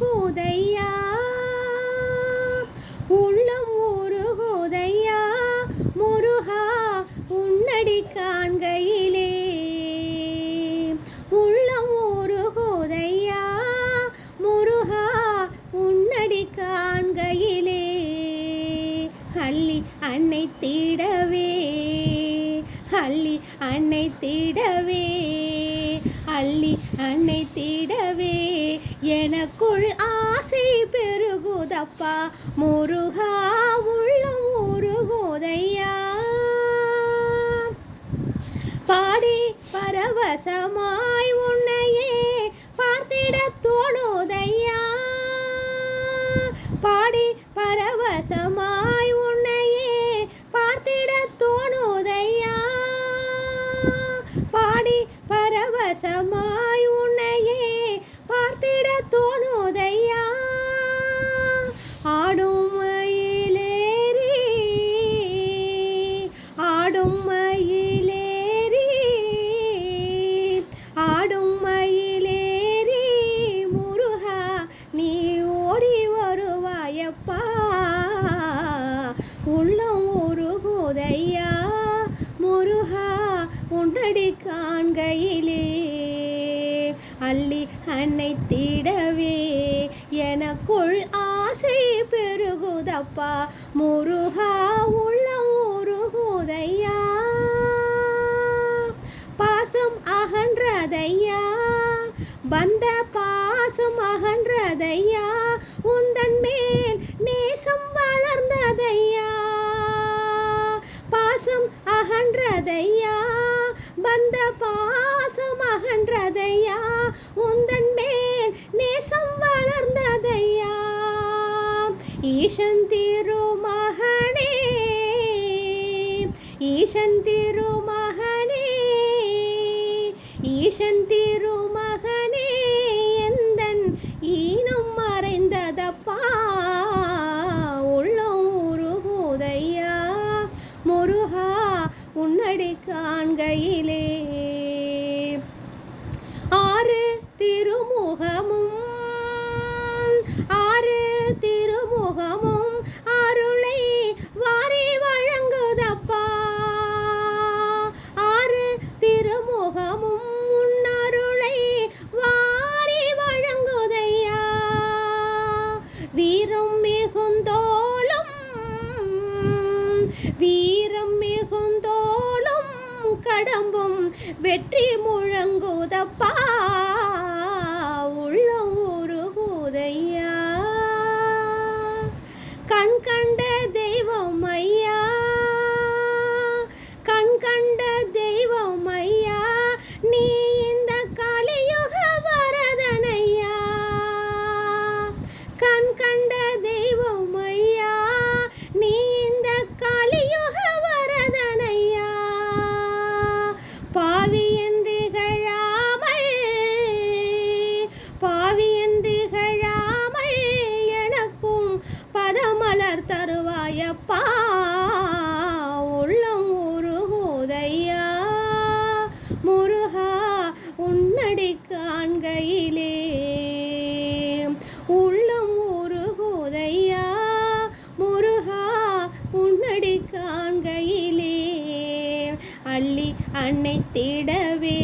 உருகுதையா? உள்ளம் உருகுதையா? முருகா உன்னடி காண்கையிலே. உள்ளம் உருகுதையா? முருகா உன்னடி காண்கையிலே. அள்ளி அன்னை தீடவே. அள்ளி அன்னை தீடவே. அள்ளி அன்னை தீடவே. எனக்குள் ஆசை பெருகுதப்பா. முருகா உள்ளம் உருகுதையா பாடி பரவசமாய் உன்னையே பார்த்திட தோணுதையா. பாடி பரவசமாய் உன்னையே பார்த்திட தோணுதையா. பாடி ப வசமாய் உன்னையே பார்த்திட தோணுதையா? ஆடும் மயிலேறி ஆடும் மயிலேறி ஆடும் மயிலேறி முருகா நீ ஓடி வருவாயப்பா. உள்ளம் உருகுதையா முருகா உன்னடி காண்கையிலே அள்ளி அன்னை தீடவே எனக்குள் ஆசை பெருகுதப்பா. முருகா உள்ள உருகுதையா பாசம் அகன்றதையா? வந்த பாசம் அகன்றதையா? உந்தன் மேல் நேசம் வளர்ந்ததையா? பாசம் அகன்றதையா? வந்த பாசம் அகன்றதையா உந்தன் மேல் நேசம் வளர்ந்ததையா? ஈசன் திருமகனே ஈசன் திருமகனே ஈசன் திருமகனே. காண்கையிலே கடம்பும் வெற்றி முழங்குதப்பா அள்ளி அன்னை தேடவே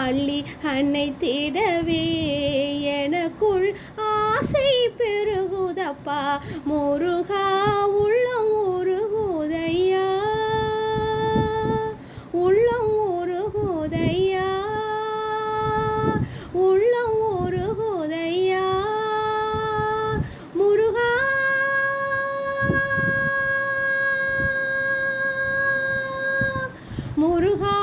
அள்ளி அன்னை தேடவே எனக்குள் ஆசை பெருகுதப்பா முருகா முருகா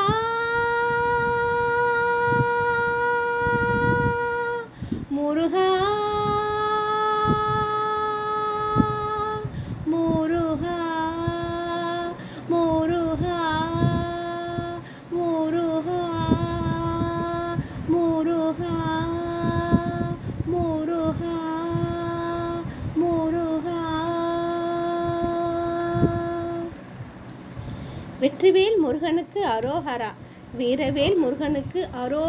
வெற்றிவேல் முருகனுக்கு அரோஹரா வீரவேல் முருகனுக்கு அரோ